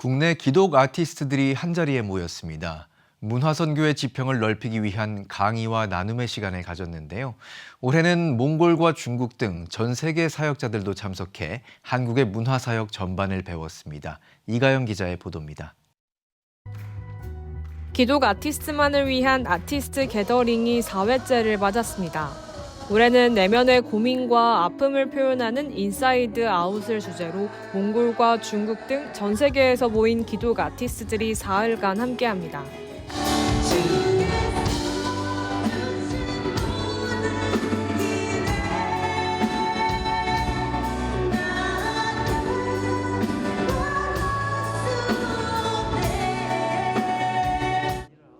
국내 기독 아티스트들이 한자리에 모였습니다. 문화선교의 지평을 넓히기 위한 강의와 나눔의 시간을 가졌는데요. 올해는 몽골과 중국 등 전 세계 사역자들도 참석해 한국의 문화사역 전반을 배웠습니다. 이가영 기자의 보도입니다. 기독 아티스트만을 위한 아티스트 게더링이 4회째를 맞았습니다. 올해는 내면의 고민과 아픔을 표현하는 인사이드 아웃을 주제로 몽골과 중국 등 전 세계에서 모인 기독 아티스트들이 사흘간 함께합니다.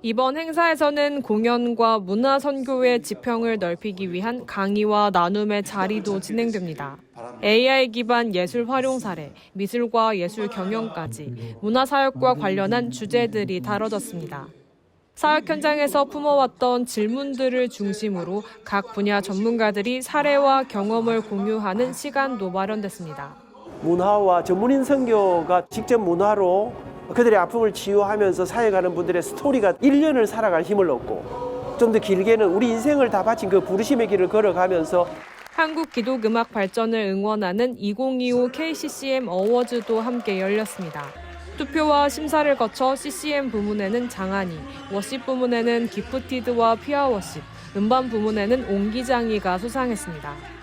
이번 행사에서는 공연과 문화 선교의 지평을 넓히기 위한 강의와 나눔의 자리도 진행됩니다. AI 기반 예술 활용 사례, 미술과 예술 경영까지 문화 사역과 관련한 주제들이 다뤄졌습니다. 사역 현장에서 품어왔던 질문들을 중심으로 각 분야 전문가들이 사례와 경험을 공유하는 시간도 마련됐습니다. 문화와 전문인 선교가 직접 문화로 그들의 아픔을 치유하면서 사역하는 분들의 스토리가 1년을 살아갈 힘을 얻고 좀 더 길게는 우리 인생을 다 바친 그 부르심의 길을 걸어가면서 한국 기독 음악 발전을 응원하는 2025 KCCM 어워즈도 함께 열렸습니다. 투표와 심사를 거쳐 CCM 부문에는 장한이, 워십 부문에는 기프티드와 피아워십, 음반 부문에는 옹기장이가 수상했습니다.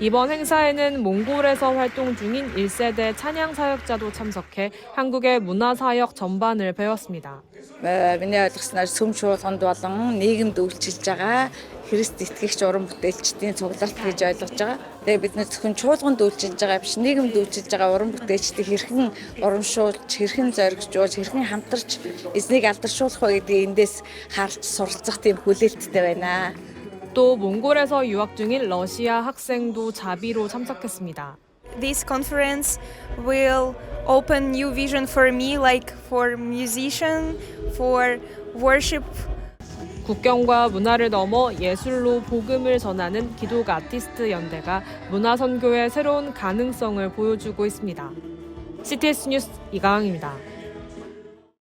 이번 행사에는 몽골에서 활동 중인 1세대 찬양 사역자도 참석해 한국의 문화 사역 전반을 배웠습니다. Э, Миний ойлгосноор сүм шуулганд болон нийгэмд үйлчилж байгаа Христ итгэгч уран бүтээлчдийн цуглалт гэж ойлгож байгаа. Тэгээ бид нэр зөвхөн чуулганд үйлчилж байгаа биш нийгэмд үйлчилж байгаа уран бүтээлчдийг хэрхэн урамшуулж, хэрхэн зоригжуулж, хэрхэн хамтарч эзнийг алдаршуулах вэ гэдгийг эндээс харж суралцах тийм хүлээлттэй байна. 또 몽골에서 유학 중인 러시아 학생도 자비로 참석했습니다. this conference will open new vision for me like for musician for worship 국경과 문화를 넘어 예술로 복음을 전하는 기독 아티스트 연대가 문화 선교의 새로운 가능성을 보여주고 있습니다. CTS 뉴스 이가영입니다.